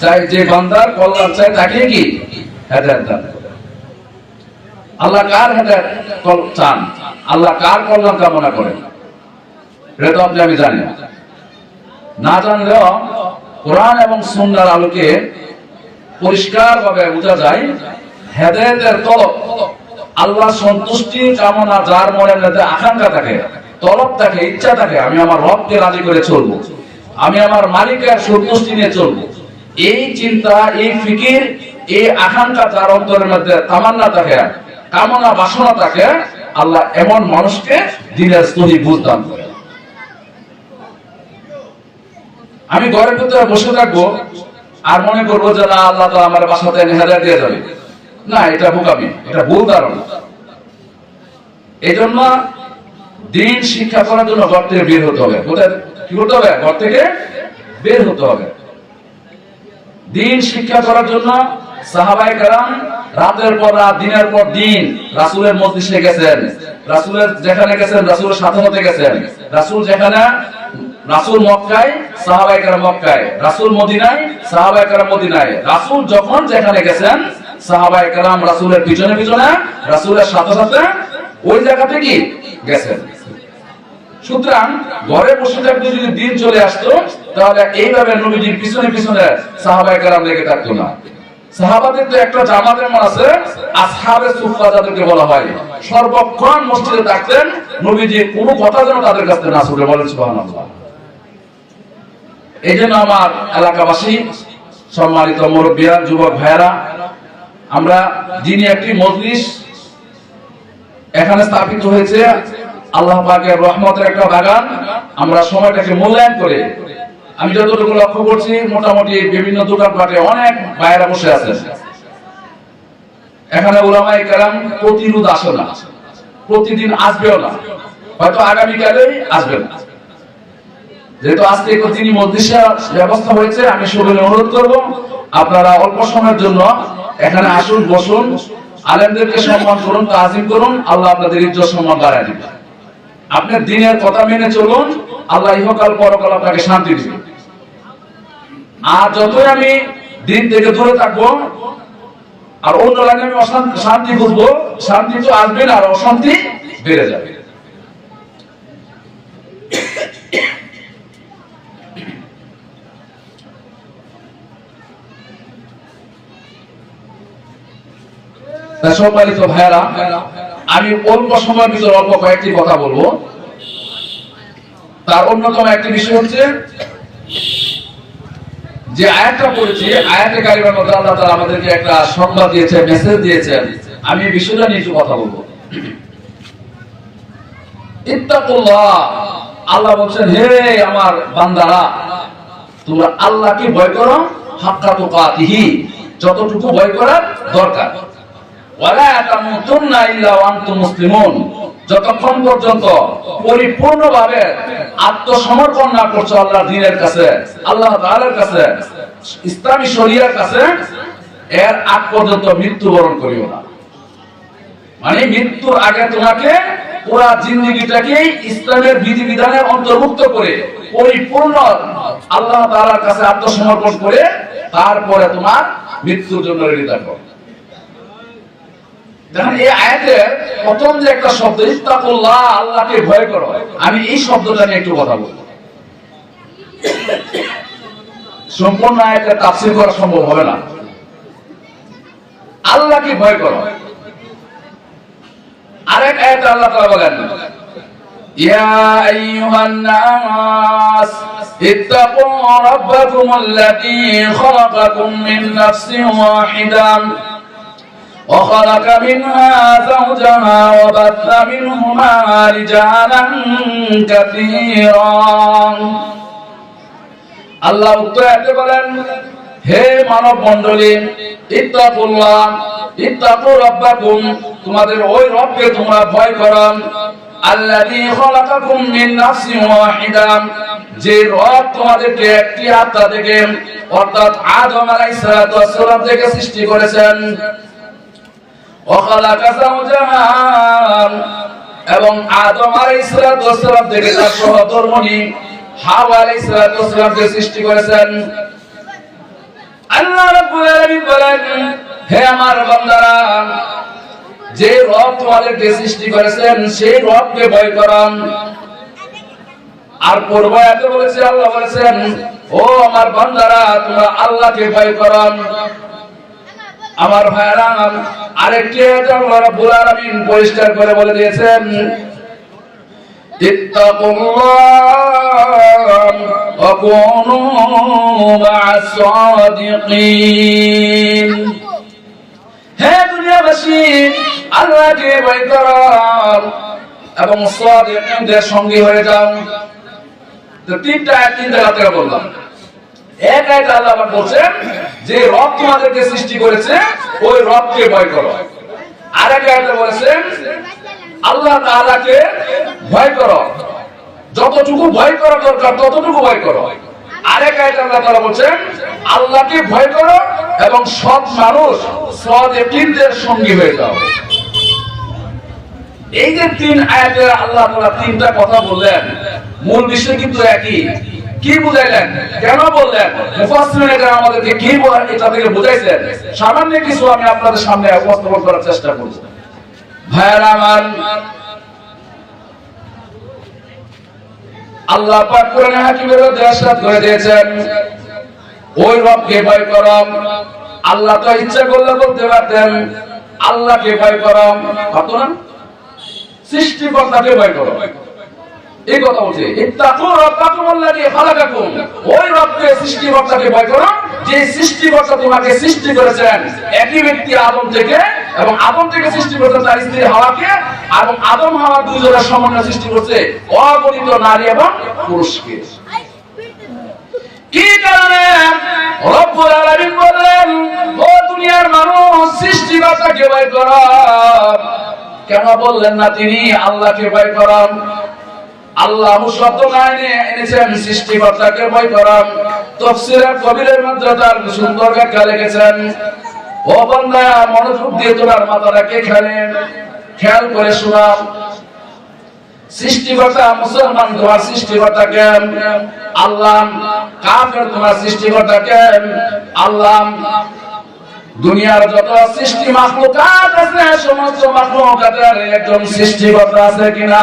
চাই যে বান্দার কল্যাণ চাই তাকে কি? হেদায়ত দান আল্লাহ কার হেদায়ত চান? আল্লাহ কার কল্যাণ কামনা করেন? এটা তো আপনি আমি জানি। না। জানলেও কোরআন এবং সুন্নার আলোকে পরিষ্কার ভাবে বোঝা যায়, হেদায়তের তলব আল্লাহ সন্তুষ্টি কামনা, যার মধ্যে আকাঙ্ক্ষা থাকে, তলব থাকে, ইচ্ছা থাকে, আমি আমার রবকে রাজি করে চলবো। আমি আমার মালিকের সন্তুষ্টি নিয়ে চলবো। এই চিন্তা, এই ফিকির, এই আকাঙ্ক্ষা যার অন্তরের মধ্যে তামান্না থাকে, কামনা বাসনা থাকে, আল্লাহ এমন মানুষকে দিনের স্তরী বুঝদান করে। আমি ঘরের ভিতরে বসে থাকব আর মনে করব যে না, আল্লাহ তো আমার বাসাতে হেদায় দিয়ে যাবে। না, এটা বোকামি, এটা ভুল ধারণা। এই জন্য দিন শিক্ষা করার জন্য ঘর থেকে বের হতে হবে। কোথায়? কি করতে হবে? ঘর থেকে বের হতে হবে। দিন শিক্ষা করার জন্য সাহাবাই কারাম রাতের পর রাত, দিনের পর দিন রাসুলের গেছেন। রাসুলের যেখানে গেছেন, রাসুলের গেছেন। রাসুল যেখানে, রাসুল মক্কায় সাহাবাই কারাম মক্কায়। রাসুল মদিনায় সাহাবাই কারাম মদিনায়। রাসুল যখন যেখানে গেছেন সাহাবাই কারাম রাসুলের পিছনে পিছনে, রাসুলের সাথে সাথে ওই জায়গাতে কি? গেছেন। সুতরাং ঘরে বসে থাকতে যদি দিন চলে আসতো, তাহলে এইভাবে নবীজির পিছনে পিছনে সাহাবাই কারাম লেগে থাকতো না। সাহাবাদের তো একটা আছে, আসহাবে সুফা যাদেরকে বলা হয়, সর্বক্ষণ মসজিদে থাকতেন নবীজির কোনো কথা যেন তাদের কাছে না শুনে বলেন এই জন্য আমার এলাকাবাসী, সম্মানিত যুবক ভাইয়েরা, আমরা যিনি একটি মজলিস এখানে স্থাপিত হয়েছে আল্লাহ পাকের রহমতের একটা বাগান, আমরা সময়টাকে মূল্যায়ন করে, আমি যতটুকু লক্ষ্য করছি, মোটামুটি বিভিন্ন দোকানপাটে অনেক বাইরা বসে আছেন। এখানে ওলামাই কেরাম প্রতিরোধ আসে না, প্রতিদিন আসবেও না, হয়তো আগামীকালেই আসবেন। না যেহেতু আজকে তিনি মধ্যে ব্যবস্থা হয়েছে, আমি সবাই অনুরোধ করব, আপনারা অল্প সময়ের জন্য এখানে আসুন, বসুন, আলেমদেরকে সম্মান করুন, তাজিম করুন, আল্লাহ আপনাদের ইজ্জত সম্মান বাড়ায় দিবে আপনার দিনের কথা মেনে চলুন, আল্লাহ ইহকাল পরকাল আপনাকে শান্তি দিবে। আর যতই আমি দিন থেকে দূরে থাকব, আর অন্য লাইনে আমি শান্তি খুঁজবো, শান্তি তো আসবে না, আর অশান্তি বেড়ে যাবে। সম্মানিত ভাইয়েরা আমি অল্প সময়ের ভিতরে অল্প কয়েকটি কথা বলব। তার অন্যতম একটি বিষয় হচ্ছে যে আয়াতটা পড়েছি, আয়াতে কারিমার মধ্যে আল্লাহ তাআলা আমাদেরকে একটা সংবাদ দিয়েছে মেসেজ দিয়েছেন। আমি এই বিষয়টা নিয়ে একটু কথা বলব। ইত্তাকুল্লাহ, আল্লাহ বলছেন, হে আমার বান্দারা, তোমরা আল্লাহকে ভয় করো হাক্কা তুকাতিহি, যতটুকু ভয় করার দরকার। যতক্ষণ পর্যন্ত আত্মসমর্পণ না করছ আল্লাহর দ্বীনের কাছে, আল্লাহ কাছে, ইসলামী শরিয়ার কাছে, এর আগ পর্যন্ত মৃত্যুবরণ করিও না। মানে মৃত্যুর আগে তোমাকে পুরা জিন্দগিটাকে ইসলামের বিধিবিধানের অন্তর্ভুক্ত করে পরিপূর্ণ আল্লাহ তাআলার কাছে আত্মসমর্পণ করে তারপরে তোমার মৃত্যুর জন্য রেডি থাকো। প্রথম যে একটা শব্দ ইস্তাকুল্লাহ আল্লাহকে ভয় করো। আমি এই শব্দটা নিয়ে একটু কথা বলব। সম্পূর্ণ আয়াতের তাফসির করা সম্ভব হবে না। আল্লাহকে ভয় করো। আরেক আয়াতে আল্লাহ তাআলা বলেন, ইয়া আইয়ুহান নাস ইত্তাকু রাব্বাকুম আল্লাযী খালাকাকুম মিন নাফসিন وخلق منها زوجها وبث منهما رجالا كثيرا আল্লাহ উত্তরাতে বলেন হে মানব মণ্ডলী ইত্তাকুল্লাহ ইত্তাকু রাব্বাকুম তোমাদের ওই রবকে তোমরা ভয় করো আল্লাযী খলাকাকুম মিন নাফসিন ওয়াহিদা যে রব তোমাদেরকে একটি আত্মা থেকে অর্থাৎ আদম আলাইহিস সালাতু ওয়াস সালাম থেকে সৃষ্টি করেছেন وخلق زوجها এবং আদম আলাইহিস সালাতু ওয়াস সালাম থেকে তার সহধর্মণী হাওয়া আলাইহিস সালাতু ওয়াস সালামকে সৃষ্টি করেছেন। বলেন, হে আমার বান্দারা, যে রব তোমাদেরকে সৃষ্টি করেছেন, সেই রবকে ভয় করান। আর পূর্ব এত বলেছে, আল্লাহ বলেছেন, ও আমার বান্দারা, তোমরা আল্লাহকে ভয় করান। আমার ভাইরা আরেকটি আয়াতে আল্লাহ রাব্বুল পরিষ্কার করে বলে দিয়েছেন। এবং সঙ্গী হয়ে যাও। তো তিনটা আয়াত তিনটা রাতে বললাম। আল্লাহ আবার বলছেন যে রব তোমাদেরকে সৃষ্টি করেছে, ওই রবকে ভয় করো। আয়াতে বলেছেন, আল্লাহ ভয় করো। যতটুকু ভয় করা দরকার, ততটুকু ভয় করো। আরেক আয়াতে আল্লাহ তাআলা বলছেন, আল্লাহকে ভয় করো এবং সৎ মানুষ সৎদের সঙ্গী হয়ে যাও। এই যে তিন আয়াতে আল্লাহ তাআলা তিনটা কথা বললেন, মূল বিষয় কিন্তু একই। কি বুঝাইলেন? কেন বললেন? মুফাসসিরিনে আমাদেরকে কি এটা থেকে বুঝাইছেন সামান্য কিছু আমি আপনাদের সামনে উপস্থাপন করার চেষ্টা করব। ভাইরা আমার, আল্লাহ পাক কোরআনে হাকিমের ইরশাদ করে দিয়েছেন। ওই রবকে ভয় করম। আল্লাহ তো ইচ্ছা করলে বলতে পারতেন, আল্লাহকে ভয় করম। কত না? সৃষ্টিকর্তাকে ভয় করো এই কথা বলছে। ইত্তাকু রাব্বাকুম খালাকাকুম। ওই রবকে ভয় করো। যে তোমাকে সৃষ্টি করেছেন, একই ব্যক্তি আদম থেকে এবং আদম থেকে সৃষ্টি করেছেন তার স্ত্রী হাওয়াকে, এবং আদম হাওয়া দুইজনের সমন্বয় সৃষ্টি করছে অগণিত নারী এবং পুরুষকে। কি কারণে? রব্বুল আলামিন বললেন, ও দুনিয়ার মানুষ সৃষ্টিকর্তাকে ভয় করো। কেন বললেন না তিনি? আল্লাহকে ভয় করান আল্লাহ শব্দ গায়নে এনেছেন সৃষ্টিকর্তাকে ভয় করান তফসিরে কবিরের মধ্যে তার সুন্দর ব্যাখ্যা লিখেছেন, ও বান্দা, মনোযোগ দিয়ে তোমার মাথাটাকে খেলেন খেয়াল করে শোনাও। সৃষ্টিকর্তা মুসলমান, তোমার সৃষ্টিকর্তা কেন আল্লাহ, কাফের, তোমার সৃষ্টিকর্তা কেন আল্লাহ, দুনিয়ার যত সৃষ্টি মাখলুকাত আছে, সমস্ত মাখলুকাতের একজন সৃষ্টিকর্তা আছে কিনা?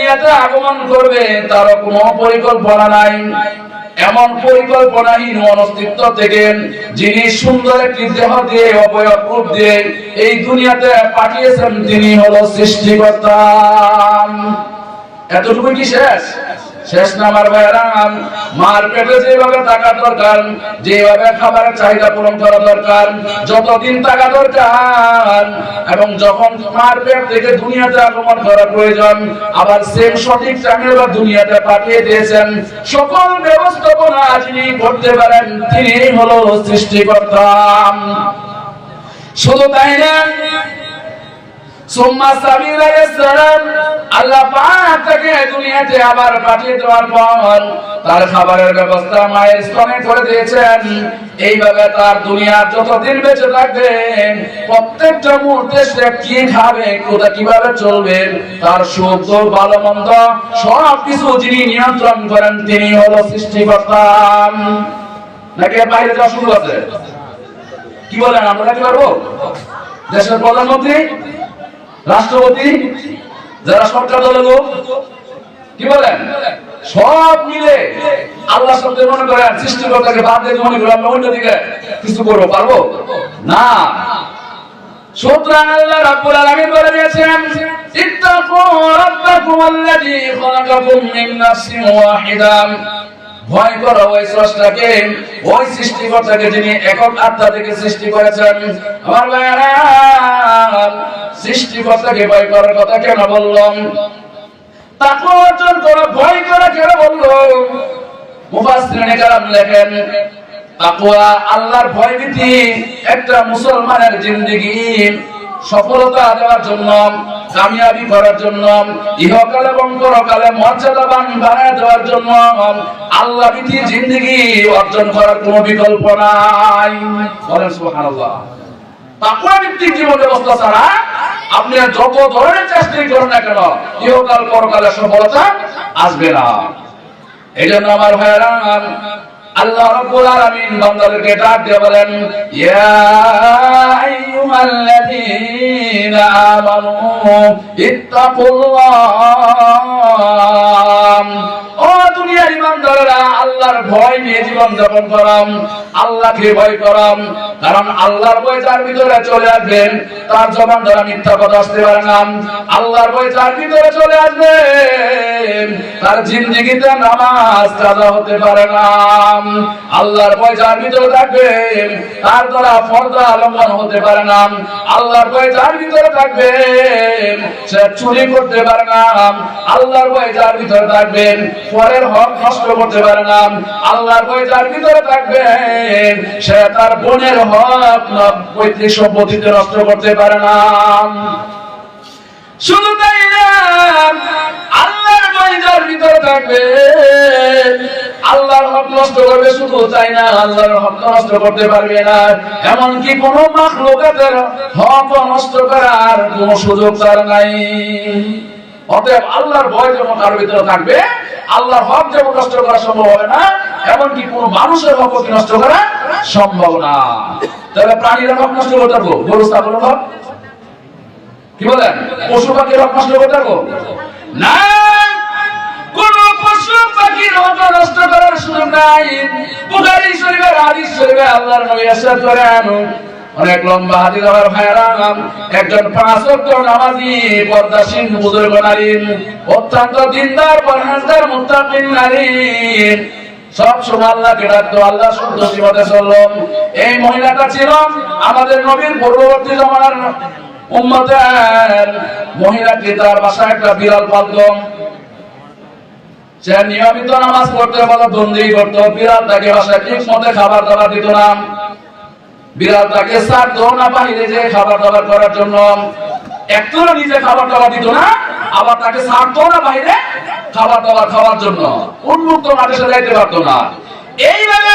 দুনিয়াতে আগমন করবে তার কোনো পরিকল্পনা নাই। এমন পরিকল্পনাহীন অনস্তিত্ব থেকে যিনি সুন্দর একটি দেহ দিয়ে, অবয়ব রূপ দিয়ে এই দুনিয়াতে পাঠিয়েছেন, তিনি হলো সৃষ্টিকর্তা। এতটুকু কি শেষ? শেষ না আমার ভাইরাম মার পেটে যেভাবে টাকা দরকার, যেভাবে খাবারের চাহিদা পূরণ করা দরকার, যতদিন টাকা দরকার, এবং যখন মার পেট থেকে দুনিয়াতে আগমন করা প্রয়োজন, আবার সেম সঠিক টাইমে বা দুনিয়াতে পাঠিয়ে দিয়েছেন, সকল ব্যবস্থাপনা যিনি করতে পারেন তিনি হলো সৃষ্টিকর্তা। শুধু তাই না আল্লাহ পাক তাকে দুনিয়াতে আবার পাঠিয়ে দেওয়ার পর তার খাবারের ব্যবস্থা মায়ের স্তনে করে দিয়েছেন। এইভাবে তার দুনিয়ার যতদিন বেঁচে প্রত্যেকটা মুহূর্তে সে কি খাবে, কোথা কীভাবে চলবে, তার সুখ ভালো, মন্দ, সবকিছু যিনি নিয়ন্ত্রণ করেন তিনি হলো সৃষ্টিকর্তা। নাকি বাইরে যাওয়া শুরু আছে? কি বলেন, আমরা কি পারব? দেশের প্রধানমন্ত্রী? রাষ্ট্রপতি, যারা সরকার দলের লোক, কি বলেন? সব মিলে আল্লাহ শব্দে মনে করেন সৃষ্টিকর্তাকে বাদ দিয়ে মনে করেন আমরা অন্যদিকে কিছু করব, পারব? না। সুতরাং আল্লাহ রাব্বুল আলামিন বলে দিয়েছেন ইত্তাকু রাব্বাকুম আল্লাযী খালাকাকুম মিন নাফসিন ওয়াহিদা। ভয় করো ওই স্রষ্টাকে, ওই সৃষ্টিকর্তাকে যিনি একক আত্মা থেকে সৃষ্টি করেছেন। আমার ভাইয়েরা, সৃষ্টিকর্তাকে ভয় করার কথা কেন বললাম তাকে অর্জন করো, ভয় করা কেন বলল? মুফাসসিরিনে কালাম লেখেন, তাকওয়া আল্লাহর ভয়ভীতি একটা মুসলমানের জিন্দেগি সফলতা দেওয়ার জন্য। কামিয়াবি করার জন্য, ইহকাল এবং পরকালে মর্যাদাবান বানায় দেওয়ার জন্য আল্লাহ ভীতি জিন্দেগি অর্জন করার কোনো বিকল্প নাই। বলেন সুবহানাল্লাহ। তাকওয়া ভিত্তিক জীবন ব্যবস্থা ছাড়া আপনি যত ধরনের চেষ্টাই করেন না কেন, ইহকাল পরকালে সফলতা আসবে না। এই জন্য আমার ভাইয়েরা আল্লাহ রাব্বুল আলামিন বান্দাদেরকে ডাক দিয়ে বলেন ইয়া আইয়ুহাল্লাযীনা আমানু ইত্তাকুল্লাহ। ও দুনিয়ার ইমানদাররা, আল্লাহর ভয় নিয়ে জীবন যাপন করাম, আল্লাহকে ভয় করাম, কারণ আল্লাহর ভয় ভিতরে চলে আসবেন তার জবান দ্বারা মিথ্যা কথা আসতে পারে না। আল্লাহর ভয় ভিতরে চলে আসবে, তার জিন্দগিতে নামাজ হতে পারে না। আল্লাহর ভয় যার ভিতরে থাকবে, তার দ্বারা ফর্দা লঙ্ঘন হতে পারে না। আল্লাহর ভয় ভিতরে থাকবে, সে চুরি করতে পারে না। আল্লাহর ভয় যার ভিতরে থাকবে পরের হক নষ্ট করতে পারে না। আল্লাহর ভয় যার ভিতরে থাকবে, সে তার বোনের হক পৈতৃক সম্পত্তিতে নষ্ট করতে পারে না। শুধু তাই না, আল্লাহর ভয় যার ভিতরে থাকবে, আল্লাহর হক নষ্ট করবে, শুধু তাই না, আল্লাহর হক নষ্ট করতে পারবে না। এমন কি কোন মাখলুকাতের হক নষ্ট করার কোন সুযোগ তার নাই। অতএব আল্লাহর ভয় যেমন তার ভিতরে থাকবে, আল্লাহর হক যেমন নষ্ট করা সম্ভব হবে না, এমনকি কোন মানুষের হক নষ্ট করা সম্ভব না। তাহলে প্রাণীর হক নষ্ট করতে পারব? গরু, ছাগলের হক? কি বলেন? পশু পাখির হক নষ্ট করতে পারব? না কোন পশু পাখির নষ্ট করার সুযোগ নাই। আল্লাহর অনেক লম্বা একজন পাঁচ নামাজি বুজুর্গ নারী, অত্যন্ত দিনদার মুত্তাকিন নারী। সব ডাকতো আল্লাহ মতে এই মহিলাটা ছিল আমাদের নবীর পূর্ববর্তী জমানার উম্মতের মহিলাটি তার বাসায় একটা বিড়াল পালতো। সে নিয়মিত নামাজ পড়তে বলো, বন্দি করতো। বিড়াল তাকে বাসায় ঠিক মতে খাবার দাবার দিত না। বিড়াল তাকে ছাড়তো না বাহিরে যে খাবার দাবার করার জন্য একটু নিজে খাবার দাবার দিত না, আবার তাকে ছাড়তো না বাইরে খাবার দাবার খাওয়ার জন্য উন্মুক্ত মাঠে সে যাইতে পারতো না। এইভাবে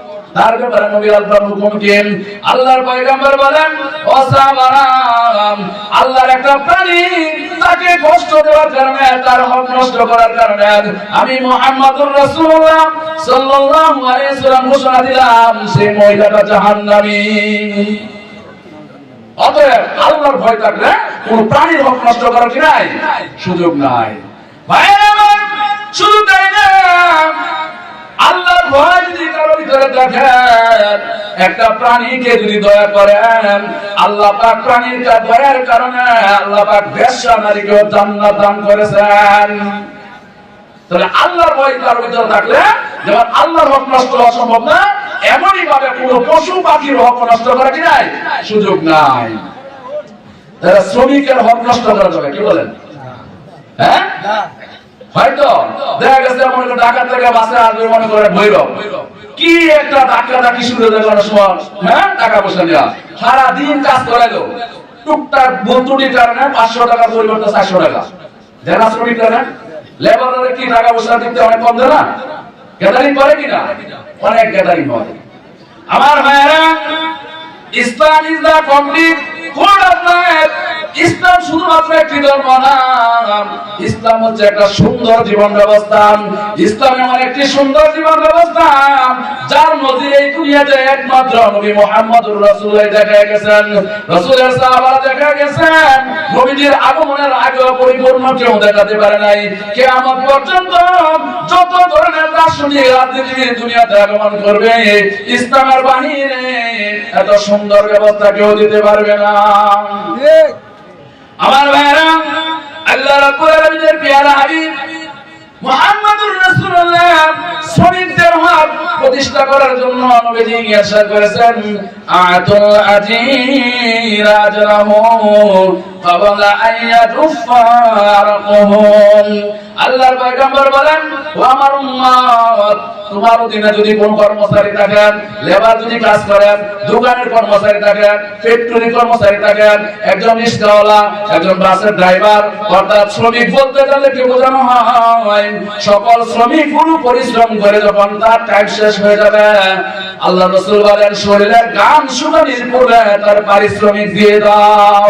তার ব্যাপারে নবী আল্লাহর হুকুম আল্লাহর বলেন, ও সাহাবারাম আল্লাহর একটা প্রাণী তাকে কষ্ট দেওয়ার কারণে, তার হক নষ্ট করার কারণে আমি মুহাম্মদুর রাসূলুল্লাহ সাল্লাল্লাহু আলাইহি সাল্লাম ঘোষণা দিলাম, সেই মহিলাটা জাহান্নামী। অতএব আল্লাহর ভয় থাকলে কোন প্রাণীর হক নষ্ট করার কি নাই? সুযোগ নাই। আমার শুধু তাই না, আল্লাহর ভয় যদি ভিতরে দেখেন একটা প্রাণীকে যদি দয়া করেন আল্লাহ পাক প্রাণীর দয়ার কারণে আল্লাহ পাক বেশ্যা নারীকে জান্নাত দান করেছেন। তাহলে আল্লাহর ভয় কারও ভিতরে থাকলে যেমন আল্লাহর হক নষ্ট হওয়া সম্ভব না এমনই ভাবে কোনো পশু পাখির হক নষ্ট করা কি নাই? সুযোগ নাই। তাহলে শ্রমিকের হক নষ্ট করা যাবে কি বলেন? হ্যাঁ? হয়তো। দেখা গেছে মনে করে ঢাকা থেকে বাসে আসবে মনে করে ভৈরব। কি একটা ধাক্কা ধাক্কি শুরু হয়ে গেল হ্যাঁ? টাকা পয়সা নেওয়া সারা দিন কাজ করে টুকটাক ভুল কারণে পাঁচশো টাকার পরিবর্তে চারশো টাকা। যারা শ্রমিক করে লেবারের কি টাকা পয়সা দিতে অনেক কম দেয় গ্যাদারিং করে কিনা? অনেক গ্যাদারিং হয়। আমার ভাইয়েরা Islam is the complete code of life ইসলাম শুধুমাত্র একটি ধর্ম না। ইসলাম হচ্ছে একটা সুন্দর জীবন ব্যবস্থা ইসলাম এমন একটি সুন্দর জীবন ব্যবস্থা যার মধ্যে এই দুনিয়াতে একমাত্র নবী মুহাম্মদুর রাসূল দেখা গেছেন। রাসূলের সাহাবারা দেখা গেছেন। নবীজির আগমনের আগে পরিপূর্ণ কেউ দেখাতে পারে নাই। কেয়ামত পর্যন্ত যত ধরনের দার্শনিক রাজনীতি দুনিয়াতে আগমন করবে, ইসলামের বাহিরে এত সুন্দর ব্যবস্থা কেউ দিতে পারবে না। আমার ভাইরা আল্লাহ রাব্বুল আলামিনের পেয়ারা হাবিব মুহাম্মদুর রাসূলুল্লাহ শ্রমিকদের হক প্রতিষ্ঠা করার জন্য নবীজি ইরশাদ করেছেন, আতুল আজির আজরাহু ক্বাবলা আন ইয়াতুফা আরকুহুম আল্লাহর পয়গম্বর বলেন, ও আমার উম্মত, তোমার অধীনে যদি কোন কর্মচারী থাকেন, লেবার যদি কাজ করেন, দোকানের কর্মচারী থাকেন ফ্যাক্টরি কর্মচারী থাকেন, একজন রিক্সাওয়ালা, একজন বাসের ড্রাইভার, অর্থাৎ শ্রমিক বলতে গেলে কি বোঝানো হয়? সকল শ্রমিকগুলো পরিশ্রম করে যখন তার টাইম শেষ হয়ে যাবে, আল্লাহ রসুল বলেন, শরীরের গান শুকানির পরে তার পারিশ্রমিক দিয়ে দাও।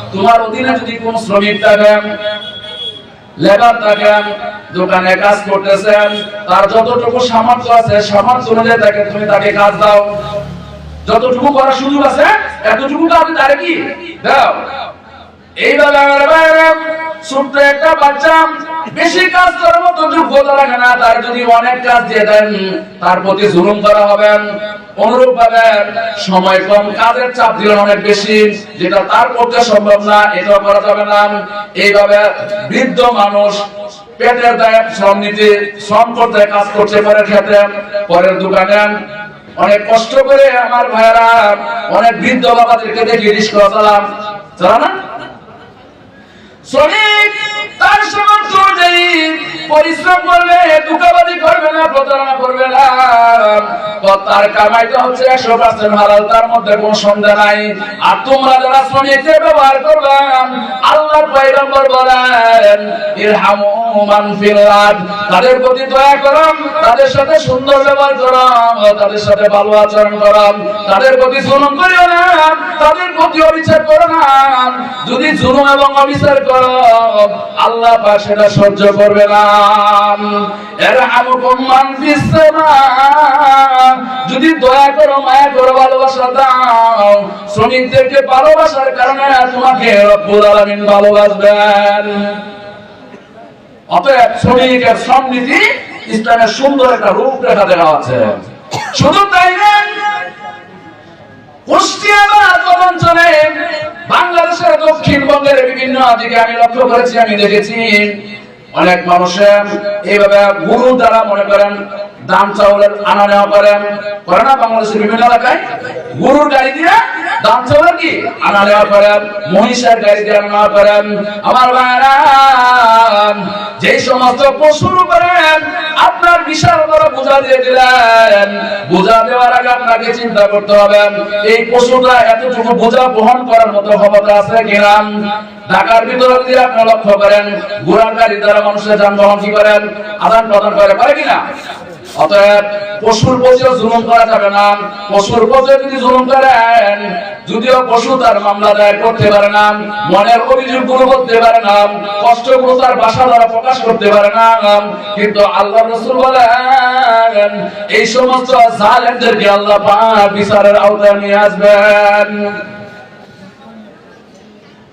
তোমার অধীনে যদি কোন শ্রমিক থাকেন, লেবার থাকেন, দোকানে কাজ করতেছেন, তার যতটুকু সামর্থ্য আছে, সামর্থ্য অনুযায়ী তাকে তুমি তাকে কাজ দাও। যতটুকু করার সুযোগ আছে, এতটুকু আমি তারে কি? দাও। এইভাবে ছোট্ট একটা বাচ্চা বেশি কাজ করার মতো যোগ্যতা রাখে না তার যদি অনেক কাজ দিয়ে দেন, তার প্রতি জুলুম করা হবে। অনুরূপ ভাবে সময় কম, কাজের চাপ দিলেন অনেক বেশি, যেটা তার পক্ষে সম্ভব না, এটাও করা যাবে না। এইভাবে বৃদ্ধ মানুষ পেটের দায় শ্রম নিতে, শ্রম করতে, কাজ করতে পরের ক্ষেত্রে পরের দোকানে। অনেক কষ্ট করে আমার ভাইয়েরা, অনেক বৃদ্ধ বাবাদেরকে দেখি রিস্কা চালাম চালা না শ্রমিক তার সামর্থ্য পরিশ্রম করবে দুঃখাবাদি করবে না প্রতারণা করবে তার কামাইটা হচ্ছে একশো পার্সেন্ট হালাল, তার মধ্যে কোনো সন্দেহ নাই। আর তোমরা যারা ব্যবহার করবে। আল্লাহর পয়গম্বর বলেন তাদের প্রতি দয়া করো তাদের সাথে সুন্দর ব্যবহার করো তাদের সাথে ভালো আচরণ করো তাদের প্রতি জুলুম তাদের প্রতি অবিচার করো না। যদি জুলুম এবং অবিচার করো, আল্লাহ পাক সেটা সহ্য করবে না। এরহামুকুম মান ফিস যদি দয়া করো, মায়া করো, ভালোবাসা দাও, শ্রমিকদেরকে ভালোবাসার কারণে তোমাকে রব্বুল আলামিন ভালোবাসবেন। অতএব শ্রমিকের সমৃদ্ধি ইসলামের সুন্দর একটা রূপরেখা দেওয়া আছে। শুধু তাই না বাংলাদেশের দক্ষিণবঙ্গের বিভিন্ন দিকে আমি লক্ষ্য করেছি, আমি দেখেছি। অনেক মানুষের এইভাবে গুরু দ্বারা মনে করেন দাম চাউলের আনা নেওয়া করেন। করে না বাংলাদেশের বিভিন্ন এলাকায়? গরুর গাড়ি দিয়ে দাম চাউলের কি? আনা নেওয়া করেন, মহিষের গাড়ি দিয়ে আনা নেওয়া করেন। আমার ভাইরা, যেই সমস্ত পশুর করেন, আপনার বিশাল বড় বোঝা দিয়ে দিলেন। বোঝা দেওয়ার আগে আপনাকে চিন্তা করতে হবে, এই পশুটা এতটুকু বোঝা বহন করার মতো ক্ষমতা আছে কিনা? ঢাকার ভিতরে যদি আপনি লক্ষ্য করেন, ঘোড়ার গাড়ি দ্বারা মানুষের যানবাহন কি করেন? আদান প্রদান করে পারে কিনা? অতএব পশুর প্রতিও জুলুম করা যাবে না। পশুর প্রতি যদি জুলুম করেন, যদিও পশু তার মামলা দায়ের করতে পারে না, মনের অভিযোগগুলো করতে পারে না কষ্টগুলো তার বাসা দ্বারা প্রকাশ করতে পারে না। কিন্তু আল্লাহ রসুল বলেন, এই সমস্ত জালেমদেরকে আল্লাহ বিচারের আওতায় নিয়ে আসবেন।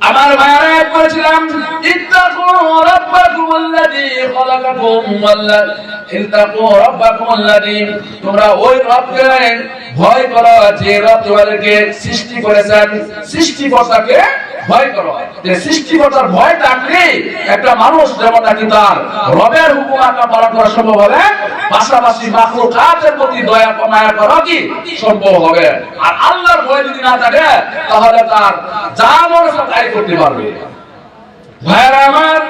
আমার ভাইরা বলেছিলাম, ইত্তাকু রাব্বাকুম আল্লাযী খালাকাকুম ইত্তাকু রাব্বাকুম আল্লাযী। তোমরা ওই রবকে ভয় করো যে রব তোমাদেরকে সৃষ্টি করেছেন, সৃষ্টিকর্তাকে ভয় করো। যে সৃষ্টিকর্তার ভয় থাকলে একটা মানুষ যেমন নাকি তার রবের হুকুম আজ্ঞা পালন করা সম্ভব হবে। পাশাপাশি মাখলুকাতের প্রতি দয়া মায়া করা কি সম্ভব হবে? আর আল্লাহর ভয় যদি না থাকে, তাহলে তার যা মনে তাই করতে পারবে। ভাইরা আমার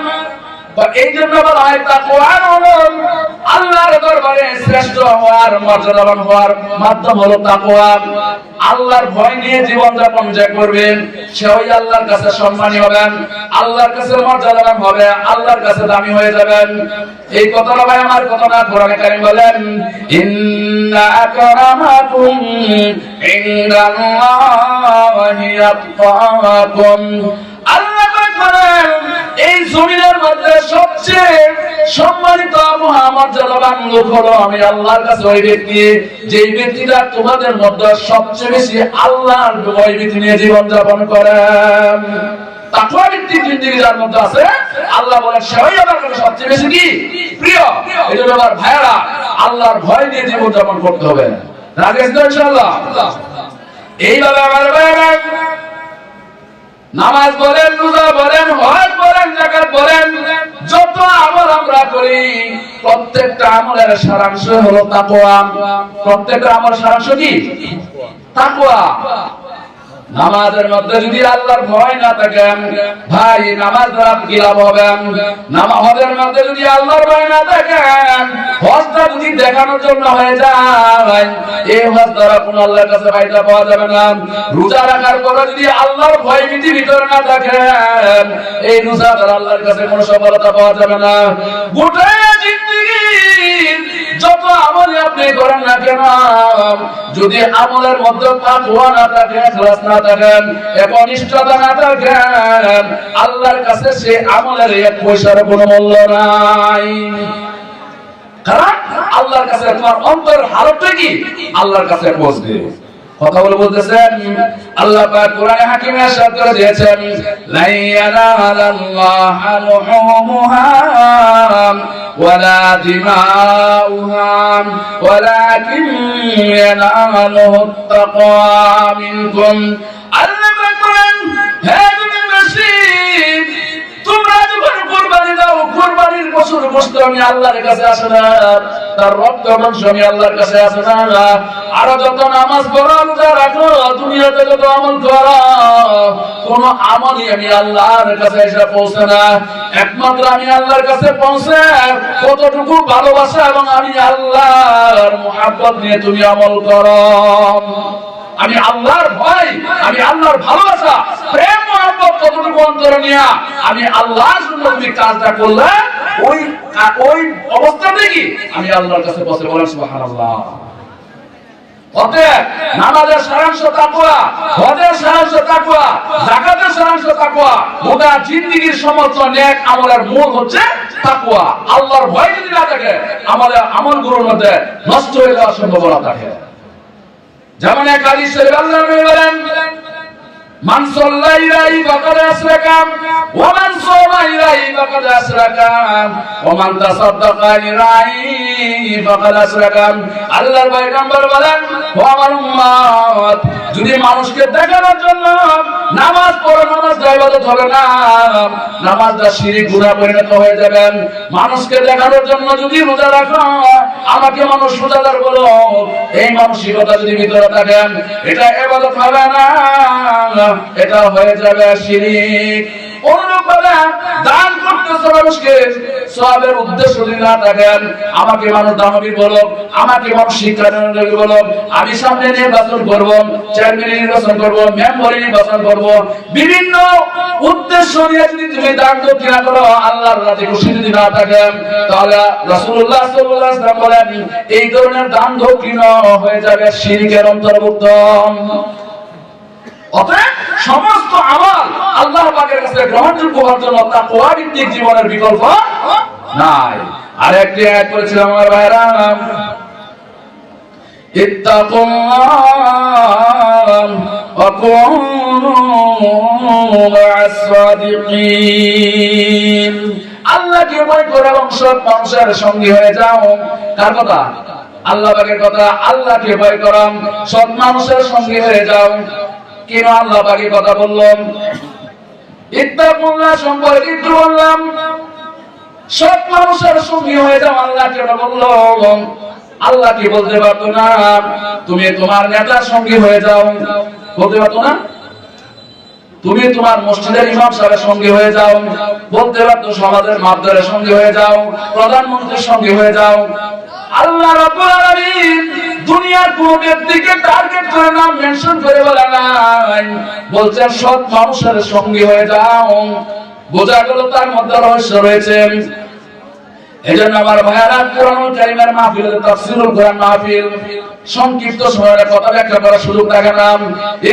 এই জন্য বলা হয় তাকওয়ার আল্লাহর দরবারে শ্রেষ্ঠ হওয়ার, মর্যাদাবান হওয়ার মাধ্যম হলো তাকওয়া। আল্লাহর ভয় নিয়ে জীবন যাপন যে করবেন সে ওই আল্লাহর কাছে সম্মানী হবেন, আল্লাহর কাছে মর্যাদাবান হবে, আল্লাহর কাছে দামি হয়ে যাবেন। এই কথাটা ভাই আমার কথা না, কোরআনে বলেন, ইন্না আকরামাকুম আল্লাহ এই জমিনের মধ্যে সবচেয়ে সম্মানিত মুহাম্মদ জালাবান লোক হলো আমি আল্লাহর কাছে ওই ব্যক্তি। যে ব্যক্তিটা তোমাদের মধ্যে সবচেয়ে বেশি আল্লাহর ভয় ভীতি নিয়ে জীবন যাপন করেন মধ্যে আছে। আল্লাহ সবচেয়ে বেশি কি? প্রিয়। ভয় জীবন যাপন করতে হবে। এইভাবে নামাজ বলেন, রোজা বলেন, হজ বলেন, জাকাত বলেন, যত আমল আমরা করি, প্রত্যেকটা আমলের সারাংশ হলো তাকওয়া। প্রত্যেকটা আমল সারাংশ কি? তাকওয়া। নামাজের মধ্যে যদি আল্লাহর ভয় না থাকে, ভাই, নামাজ দ্বারা কি লাভ হবে? নামাজের মধ্যে যদি আল্লাহর ভয় না থাকে, হজটা যদি দেখানোর জন্য হয়ে যায় এই হজ দ্বারা কোনো আল্লাহর কাছে ফায়দা পাওয়া যাবে না। রোজা রাখার পরে যদি আল্লাহর ভয় ভীতি ভিতরে না থাকে, এই রোজা দ্বারা আল্লাহর কাছে কোনো সফলতা পাওয়া যাবে না। গোটা জিন্দগি যত আমল আপনি করেন না কেন, যদি আমলের মধ্যে তাকওয়া না থাকে, ইখলাস না থাকে, একনিষ্ঠতা না থাকে, আল্লাহর কাছে সে আমলের এক পয়সার কোনো মূল্য নাই। কারণ আল্লাহর কাছে তোমার অন্তর হালতটা কি? আল্লাহর কাছে পৌঁছবে কথা বলে বলতেছেন আল্লাহ পাক কোরআনে হাকিমে ارشاد করে দিয়েছেন লা ইয়ানালাল্লাহ লুহুমুহা ওয়ালা দিমাউহা ওয়ালাকিন ইয়ানালুহু তাকওয়া মিনকুম আল্লাহ পাক বলেন হে দুনিয়াবাসী তোমরা যখন কুরবানি দাও কুরবানির পশুর গোশত আমি আল্লাহর কাছে আসে না, তার রক্ত মাংস আমি আল্লাহর কাছে আসে না। আরও যত নামাজ পড়ো, রোজা রাখো, দুনিয়াতে যত আমল করো, কোন আমলই আমি আল্লাহর কাছে এসে পৌঁছে না। একমাত্র আমি আল্লাহর কাছে পৌঁছে কতটুকু ভালোবাসা এবং আমি আল্লাহর মোহাব্বত নিয়ে তুমি আমল করো। আমি আল্লাহর ভয়, আমি আল্লাহর ভালোবাসা, প্রেম মহব্বত কতটুকু অন্তরে নিয়ে আমি আল্লাহর জন্য কাজটা করলে, ওই ওই অবস্থা থেকে আমি আল্লাহর কাছে বসে বলেন যাকাতের সারাংশ তাকওয়া, গোটা জিন্দেগীর সমস্ত আমলের মূল হচ্ছে আল্লাহর ভয় আমাদের মধ্যে নষ্ট হয়ে যাওয়ার সম্ভাবনা থাকে। যেমন এক হাদিস শরীফ আল্লাহ বলেন যদি মানুষকে দেখানোর জন্য নামাজ পড়ো নামাজটা ইবাদত হবে না, নামাজটা শিরিক গুনাহ পরিণত হয়ে যাবেন মানুষকে দেখানোর জন্য যদি রোজা রাখো, আমাকে মানুষ রোজাদার বলো। এই মানসিকতা যদি ভিতরে থাকেন এটা ইবাদত হবে না। এটা হয়ে যাবে শিরিক। বিভিন্ন উদ্দেশ্য নিয়ে যদি তুমি দান দক্ষিণা করো আল্লাহর রাতে খুশি যদি না থাকেন, তাহলে এই ধরনের দান দক্ষিণা হয়ে যাবে শিরকের অন্তর্ভুক্ত। অতএব সমস্ত আমল আল্লাহ পাকের কাছে গ্রহণযোগ্য হওয়ার জন্য তা জীবনের বিকল্প নাই। আর একটি আয়াত আমার ভাইরা আল্লাহকে ভয় করে সৎ মানুষের সঙ্গী হয়ে যাও। কার কথা? আল্লাহ পাকের কথা। আল্লাহকে ভয় করাম? সৎ মানুষের সঙ্গী হয়ে যাও। কেন আল্লাহ কথা বললাম। ইত্তাকুল্লাহ সম্পর্কে একটু বললাম। সৎ মানুষের হয়ে যাও, আল্লাহ কেন বলল? আল্লাহ কি বলতে পারতো না? তুমি তোমার নেতার সঙ্গী হয়ে যাও। বলতে পারতো না? তুমি তোমার মসজিদের ইমাম সাহেবের সঙ্গে হয়ে যাও। বলতে পারতো সমাজের মাদ্দারের সঙ্গে হয়ে যাও, প্রধানমন্ত্রীর সঙ্গে হয়ে যাও। আল্লাহ রাব্বুল আলামিন দুনিয়ার কোন ব্যক্তিকে টার্গেট করে না মেনশন করে বলে নাই। বলছেন সৎ মানুষের সঙ্গী হয়ে যাও। বোঝা গেল তার মধ্যে রহস্য রয়েছে। এজন্য আমার ভাইয়ারা কোরআন মাহফিল তাফসীরুল কোরআন মাহফিল, সংক্ষিপ্ত সময়ের কথা ব্যাখ্যা করার সুযোগ থাকে না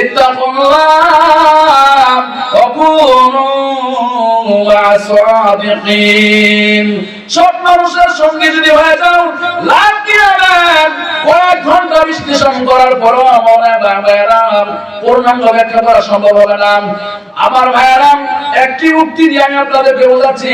ইত্তাকুল্লাহ ওয়া কুনু সব মানুষের সঙ্গে যদি হয়ে যাও, লাভ কি কয়েক ঘণ্টা বিশ্লেষণ করার পরও আমার ভাইয়ারা পূর্ণাঙ্গ ব্যাখ্যা করা সম্ভব হবে না। আমার ভাইয়ারা, একটি উক্তি দিয়ে আমি আপনাদেরকে বোঝাচ্ছি।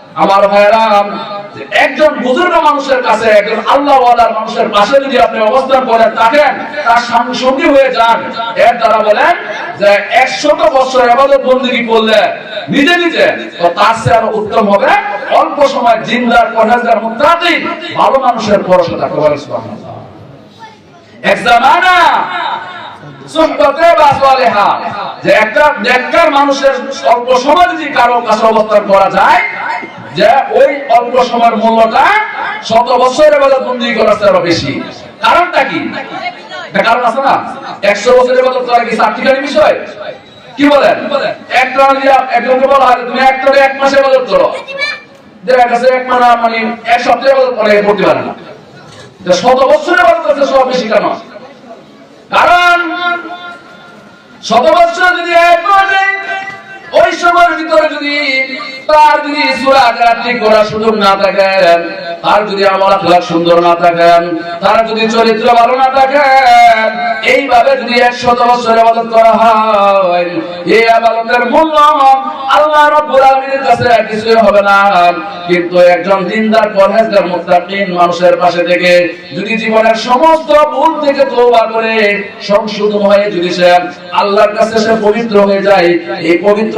আমার ভাইরাম একজন বুজুর্গ মানুষের কাছে, একজন আল্লাহ মানুষের পাশে যদি আপনি অবস্থান করে থাকেন তার সঙ্গ- হয়ে যান। এর দ্বারা বলেন যে একশত বছর এবাদত বন্দিগি করলে নিজে নিজে তো তার চেয়ে আরও উত্তম হবে। অল্প সময় জিন্দার, পরহেজগার মুত্তাকিন ভালো মানুষের পরশে থাকতে পারে এক যে একটা মানুষের অল্প সময় যদি কারও কাছে অবস্থান করা যায় যে ওই অল্প সময়ের মূল্যটা শত বছরের ইবাদত বন্দি করার আরও বেশি। কারণটা কি? কারণ আছে না? একশো বছরের ইবাদত করা কি সার্টিফিকেট বিষয়? কি বলেন? একটা একজনকে বলা হয় তুমি একটা এক মাসে ইবাদত করো। দেখা গেছে এক মানা মানে এক সপ্তাহে ইবাদত করে করতে পারে না। শত বছরের ইবাদত করতে সব বেশি কেন? কারণ শত বছর যদি এক করে ওই সময়ের ভিতরে যদি তার যদি সুরা আকারাত্রিক করার সুযোগ না থাকে তার যদি আমার আখলাক সুন্দর না থাকেন, তার যদি চরিত্র ভালো না থাকে এইভাবে যদি একশত বছর আবাদত করা হয়, এই আবাদতের মূল্য আল্লাহ রাব্বুল আলামিনের কাছে কিছুই হবে না। কিন্তু একজন দিনদার, পরহেজগার, মুত্তাকিন মানুষের পাশে থেকে যদি জীবনের সমস্ত ভুল থেকে তওবা করে সংশোধন হয়ে যদি সে আল্লাহর কাছে সে পবিত্র হয়ে যায়, এই পবিত্র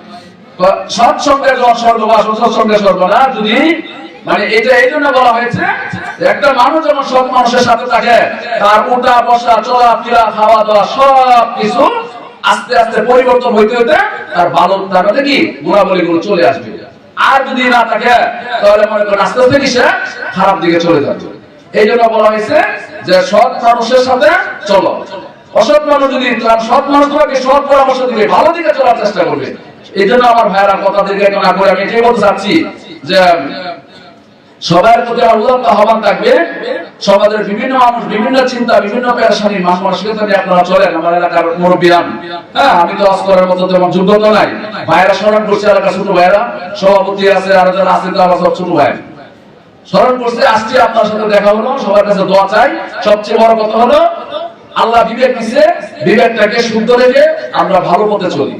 মানে পরিবর্তন হইতে হইতে তার ভালো, তার মধ্যে কি? গুণাবলী গুলো চলে আসবে। আর যদি না থাকে, তাহলে মনে করেন আস্তে আস্তে কি সে খারাপ দিকে চলে যাবে। এই জন্য বলা হয়েছে যে সৎ মানুষের সাথে চলো। অসৎ মানুষ যদি সৎ মানুষ তোমাকে সৎ পরামর্শ দিবে, ভালো দিকে চলার চেষ্টা করবে এই জন্য আমার ভাইয়েরা কথা দিকে না করে আমি এটাই বলতে চাচ্ছি যে সবার প্রতি আল্লাহ আহ্বান থাকবে। সমাজের বিভিন্ন মানুষ, বিভিন্ন চিন্তা, বিভিন্ন পেরেশানি মাস মানসিকতা নিয়ে আপনারা চলেন, আমার এলাকার মুরব্বিয়ান হ্যাঁ আমি তো অস্করের মতো তেমন যোগ্যতা নাই। ভাইয়েরা স্মরণ করছে এলাকার ছোট ভাইয়েরা। সভাপতি আছে, আর যারা আছেন তারা সব ছোট ভাই। স্মরণ করছে আসছি আপনার সাথে দেখা হলো, সবার কাছে দোয়া চাই। সবচেয়ে বড় কথা হলো, আল্লাহ বিবেক দিছে, বিবেকটাকে শুদ্ধ রেখে আমরা ভালো পথে চলি।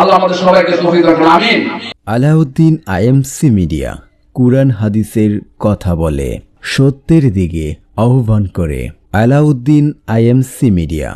আল্লাহ আমাদের সবাইকে তৌফিক করুন, আমিন। আলাউদ্দিন আইএমসি মিডিয়া, কুরআন হাদিসের কথা বলে, সত্যের দিকে আহ্বান করে, আলাউদ্দিন আইএমসি মিডিয়া।